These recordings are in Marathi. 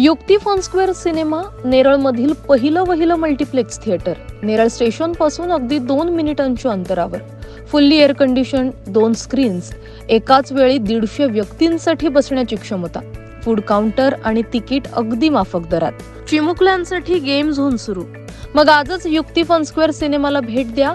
युक्ती फॉनस्क्वेअर सिनेमा नेरळमधील पहिलं वहिलं मल्टिप्लेक्स थिएटर. नेरळ स्टेशनपासून अगदी दोन मिनिटांच्या अंतरावर. फुल्ली एअर कंडिशन दोन स्क्रीन्स एकाच वेळी दीडशे व्यक्तींसाठी बसण्याची क्षमता. फूड काउंटर आणि तिकीट अगदी माफक दरात. चिमुकल्यांसाठी गेम झोन सुरू. मग आजच युक्ती फॉनस्क्वेअर सिनेमाला भेट द्या.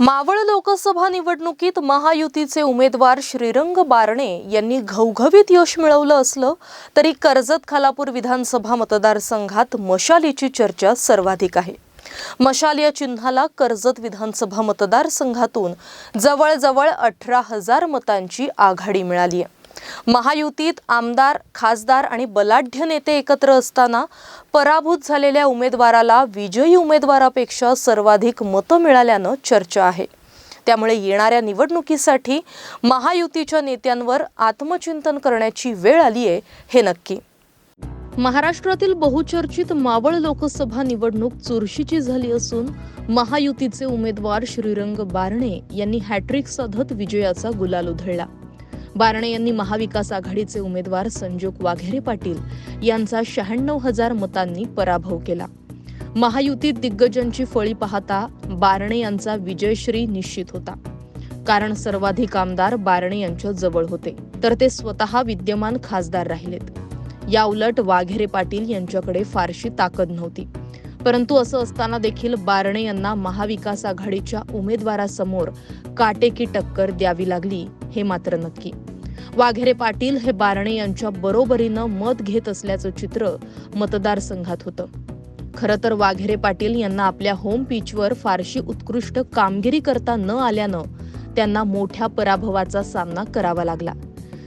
मावळ लोकसभा निवडणुकीत महायुतीचे उमेदवार श्रीरंग बारणे यांनी घवघवीत यश मिळवलं असलं तरी कर्जत खालापूर विधानसभा मतदारसंघात मशालीची चर्चा सर्वाधिक आहे. मशाल या चिन्हाला कर्जत विधानसभा मतदारसंघातून जवळजवळ अठरा हजार मतांची आघाडी मिळाली आहे महायुतीत आमदार खासदार आणि बलाढ्य नेते एकत्र असताना पराभूत झालेल्या उमेदवाराला विजयी उमेदवारापेक्षा सर्वाधिक मतं मिळाल्यानं चर्चा आहे. त्यामुळे येणाऱ्या निवडणुकीसाठी महायुतीच्या नेत्यांवर आत्मचिंतन करण्याची वेळ आली आहे हे नक्की. महाराष्ट्रातील बहुचर्चित मावळ लोकसभा निवडणूक चुरशीची झाली असून महायुतीचे उमेदवार श्रीरंग बारणे यांनी हॅट्रिक साधत विजयाचा गुलाल उधळला. बारणे यांनी महाविकास आघाडीचे उमेदवार संजोग वाघेरे पाटील यांचा शहाण्णव हजार मतांनी पराभव केला. महायुतीत दिग्गजांची फळी पाहता बारणे यांचा विजयश्री निश्चित होता. कारण सर्वाधिक आमदार बारणे यांच्या जवळ होते तर ते स्वतः विद्यमान खासदार राहिलेत. या उलट वाघेरे पाटील यांच्याकडे फारशी ताकद नव्हती. परंतु असं असताना देखील बारणे यांना महाविकास आघाडीच्या उमेदवारासमोर काटेकी टक्कर द्यावी लागली. हे मात्र नक्की. वाघेरे पाटील हे बारणे यांच्या बरोबरीनं मत घेत असल्याचं चित्र मतदारसंघात होतं. खरं तर वाघेरे पाटील यांना आपल्या होम पिचवर फारशी उत्कृष्ट कामगिरी करता न आल्यानं त्यांना मोठ्या पराभवाचा सामना करावा लागला.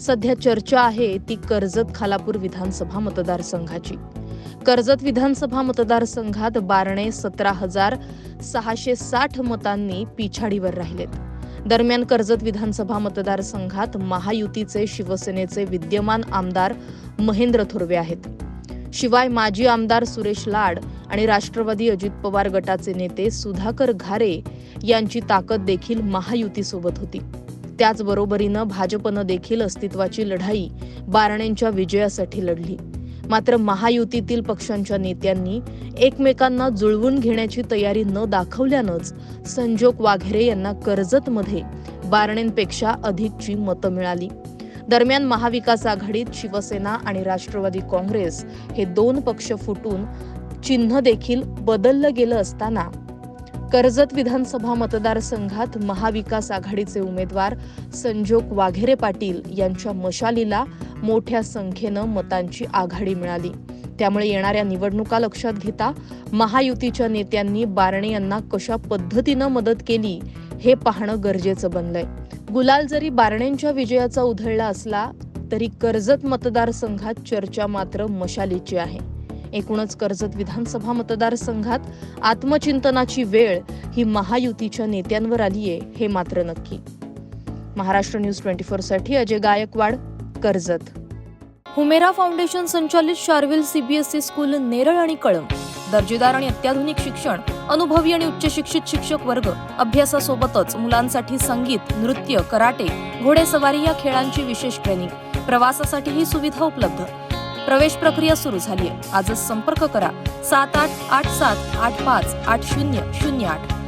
सध्या चर्चा आहे ती कर्जत खालापूर विधानसभा मतदारसंघाची. कर्जत विधानसभा मतदारसंघात बारणे सतरा हजार सहाशे साठ मतांनी पिछाडीवर राहिलेत. दरम्यान कर्जत विधानसभा मतदारसंघात महायुतीचे शिवसेनेचे विद्यमान आमदार महेंद्र थोरवे आहेत. शिवाय माजी आमदार सुरेश लाड आणि राष्ट्रवादी अजित पवार गटाचे नेते सुधाकर घारे यांची ताकद देखील महायुतीसोबत होती. त्याचबरोबरीनं भाजपनं देखील अस्तित्वाची लढाई बारणेंच्या विजयासाठी लढली. मात्र महायुतीतील पक्षांच्या नेत्यांनी एकमेकांना जुळवून घेण्याची तयारी न दाखवल्यानंच संजोग वाघेरे यांना कर्जतमध्ये बारणेंपेक्षा अधिकची मतं मिळाली. दरम्यान महाविकास आघाडीत शिवसेना आणि राष्ट्रवादी काँग्रेस हे दोन पक्ष फुटून चिन्ह देखील बदललं गेलं असताना कर्जत विधानसभा मतदारसंघात महाविकास आघाडीचे उमेदवार संजोग वाघेरे पाटील यांच्या मशालीला मोठ्या संख्येनं मतांची आघाडी मिळाली. त्यामुळे येणाऱ्या निवडणुका लक्षात घेता महायुतीच्या नेत्यांनी बारणे यांना कशा पद्धतीनं मदत केली हे पाहणं गरजेचं बनलंय. गुलाल जरी बारणेंच्या विजयाचा उधळला असला तरी कर्जत मतदारसंघात चर्चा मात्र मशालीची आहे. एकूणच कर्जत विधानसभा मतदारसंघात आत्मचिंतनाची वेळ ही महायुतीच्या नेत्यांवर आलीये हे मात्र नक्की. महाराष्ट्र न्यूज ट्वेंटी फोरसाठी अजय गायकवाड कर्जत. हुमेरा फाउंडेशन संचालित शार्विल सीबीएसई स्कूल नेरळ आणि कळंब. दर्जेदार आणि अत्याधुनिक शिक्षण अनुभवी आणि उच्च शिक्षित शिक्षक वर्ग अभ्यासासोबतच मुलांसाठी संगीत नृत्य कराटे घोडेसवारी या खेळांची विशेष ट्रेनिंग. प्रवासासाठी ही सुविधा उपलब्ध. प्रवेश प्रक्रिया सुरू झाली आहे. आजच संपर्क करा. सात आठ आठ सात आठ पाच आठ शून्य शून्य आठ.